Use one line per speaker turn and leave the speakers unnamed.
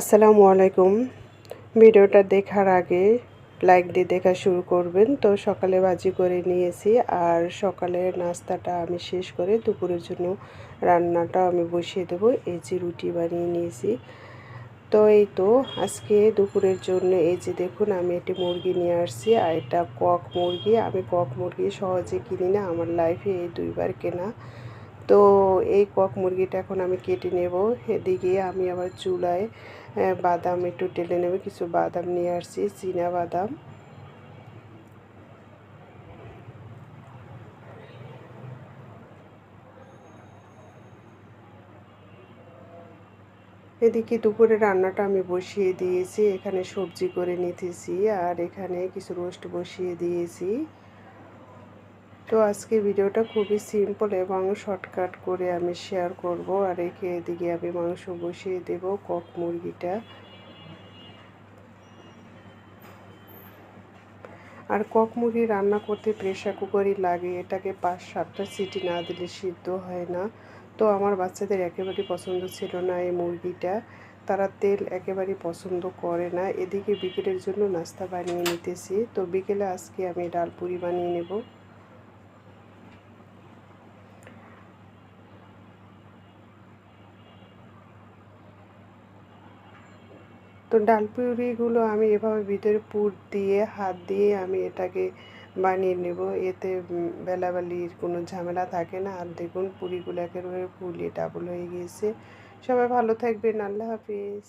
আসসালামু আলাইকুম। ভিডিওটা দেখার আগে লাইক দিয়ে দেখা শুরু করবেন। তো সকালে বাজি করে নিয়েছি আর সকালে নাস্তাটা আমি শেষ করে দুপুরের জন্য রান্নাটা আমি বসিয়ে দেবো। এই যে রুটি বানিয়ে নিয়েছি। তো এই তো আজকে দুপুরের জন্য এই যে দেখুন আমি একটি মুরগি নিয়ে আসছি আর এটা কক মুরগি। আমি কক মুরগি সহজে কিনি না, আমার লাইফে এই দুইবার কেনা। তো এই কক মুরগিটা এখন আমি কেটে নেব। এদিকে আমি আবার চুলায় বাদাম একটু টেলে নেব, কিছু বাদাম নিয়ে আসছি, চীনা বাদাম। এদিকে দুপুরে রান্নাটা আমি বসিয়ে দিয়েছি, এখানে সবজি করে নিতেছি, আর এখানে কিছু রোস্ট বসিয়ে দিয়েছি। তো আজকে ভিডিওটা খুবই সিম্পল এবং শর্টকাট করে আমি শেয়ার করব। আর একে এদিকে আমি মাংস বসিয়ে দেব কক মুরগিটা। আর কক মুরগি রান্না করতে প্রেশার কুকারই লাগে, এটাকে পাঁচ সাতটা সিটি না দিলে সিদ্ধ হয় না। তো আমার বাচ্চাদের একেবারেই পছন্দ ছিল না এই মুরগিটা। তারা তেল একেবারে পছন্দ করে না। এদিকে বিকেলের জন্য নাস্তা বানিয়ে নিতেছি। তো বিকেলে আজকে আমি ডাল পুরি বানিয়ে নেব। তো ডাল পিউরিগুলো আমি এভাবে ভিতরে পুর দিয়ে, হাত দিয়ে আমি এটাকে বানিয়ে নেব। এতে বেলাবেলির কোনো ঝামেলা থাকে না। আর দেখুন, পুরিগুলো একেবারে ফুলিয়ে ডাবল হয়ে গিয়েছে। সবাই ভালো থাকবেন। আল্লাহ হাফিজ।